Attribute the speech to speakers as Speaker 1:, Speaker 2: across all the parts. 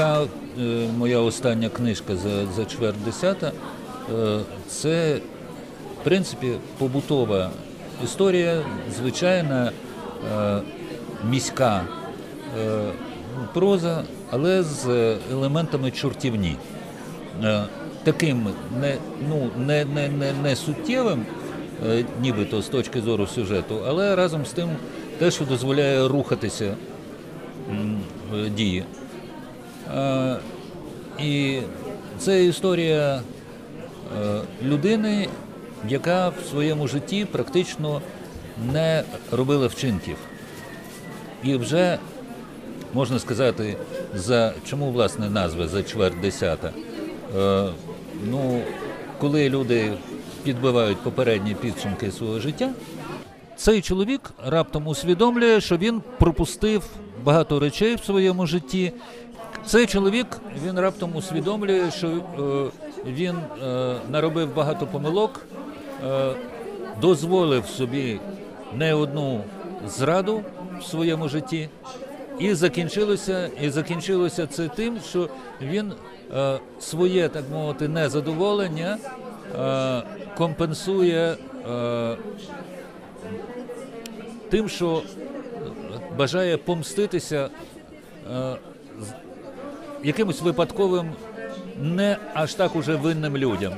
Speaker 1: е, моя остання книжка за, за чверть десята. Е, це, в принципі, побутова історія, звичайна е, міська е, проза, але з елементами чортівні. Е, таким не, ну, не, не, не, не суттєвим, е, нібито з точки зору сюжету, але разом з тим те, що дозволяє рухатися дії. Е, І це історія е, людини, яка в своєму житті практично не робила вчинків. І вже можна сказати, за чому власне назва за чверть десята. Е, ну, коли люди підбивають попередні підсумки свого життя, цей чоловік раптом усвідомлює, що він пропустив багато речей в своєму житті. Цей чоловік він раптом усвідомлює, що е, він е, наробив багато помилок, е, дозволив собі не одну зраду в своєму житті, і закінчилося, і закінчилося це тим, що він своє, так мовити, незадоволення компенсує тим, що бажає помститися якимось випадковим, не аж так уже винним людям.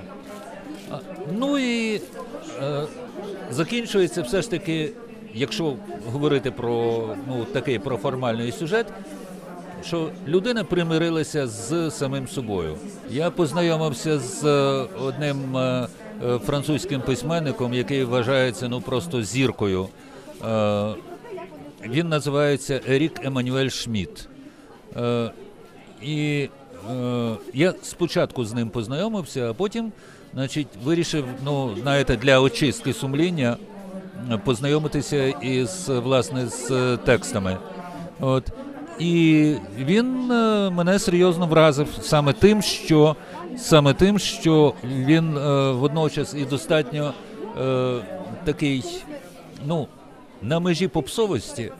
Speaker 1: Ну і е, закінчується все ж таки, якщо говорити про ну, такий про формальний сюжет, що людина примирилася з самим собою. Я познайомився з е, одним е, е, французьким письменником, який вважається ну просто зіркою. Е, Він називається Ерік Еммануель Шмідт. І е, я спочатку з ним познайомився, а потім, значить, вирішив, ну, знаєте, для очистки сумління е, познайомитися із власне з е, текстами. От. І він е, мене серйозно вразив саме тим, що саме тим, що він е, водночас і достатньо е, такий, ну, на межі попсовості,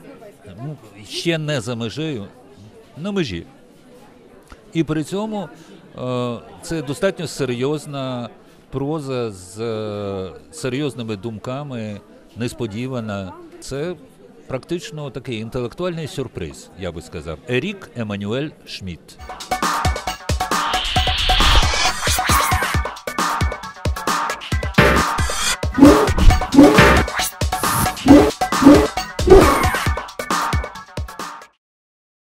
Speaker 1: ще не за межею, на межі. І при цьому е, це достатньо серйозна проза з е, серйозними думками, несподівана. Це практично такий інтелектуальний сюрприз, я би сказав. Ерік Еммануель Шмідт.